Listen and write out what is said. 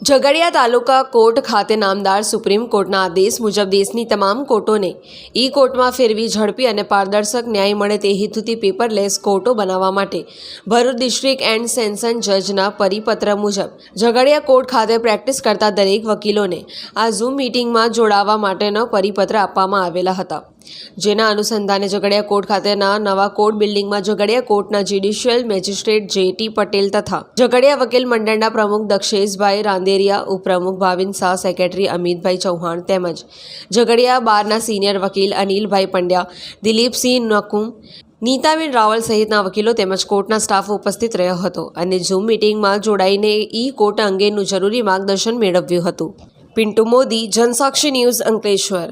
ઝઘડિયા તાલુકા court ખાતે નામદાર supreme કોર્ટના આદેશ મુજબ દેશની તમામ કોર્ટોને ઈ કોર્ટમાં ફેરવી ઝડપી અને પારદર્શક ન્યાય મળે તે હેતુથી પેપરલેસ કોર્ટો બનાવવા માટે ભરૂચ ડિસ્ટ્રિક્ટ એન્ડ સેન્સન જજના પરિપત્ર મુજબ ઝઘડિયા કોર્ટ ખાતે પ્રેક્ટિસ કરતા દરેક વકીલોને આ ઝૂમ મિટિંગમાં જોડાવા માટેનો પરિપત્ર આપવામાં આવેલા હતા. જેના અનુસંધાને ઝઘડિયા કોર્ટ ખાતેના નવા કોર્ટ બિલ્ડિંગમાં ઝઘડિયા કોર્ટના judicial magistrate J T Patel તથા ઝઘડિયા વકીલ મંડળના પ્રમુખ દક્ષેશભાઈ રાંદેરિયા ઉપપ્રમુખ ભાવિન શાહ, સેક્રેટરી અમિતભાઈ ચૌહાણ તેમજ ઝઘડિયા બારના સિનિયર વકીલ અનિલભાઈ પંડ્યા, દિલીપસિંહ નકુમ, નીતાબેન રાવલ સહિતના વકીલો તેમજ કોર્ટના સ્ટાફ ઉપસ્થિત રહ્યો હતો અને ઝૂમ મિટિંગમાં જોડાઈને ઈ કોર્ટ અંગેનું જરૂરી માર્ગદર્શન મેળવ્યું હતું. પિન્ટુ મોદી, જનસાક્ષી ન્યૂઝ અંકલેશ્વર.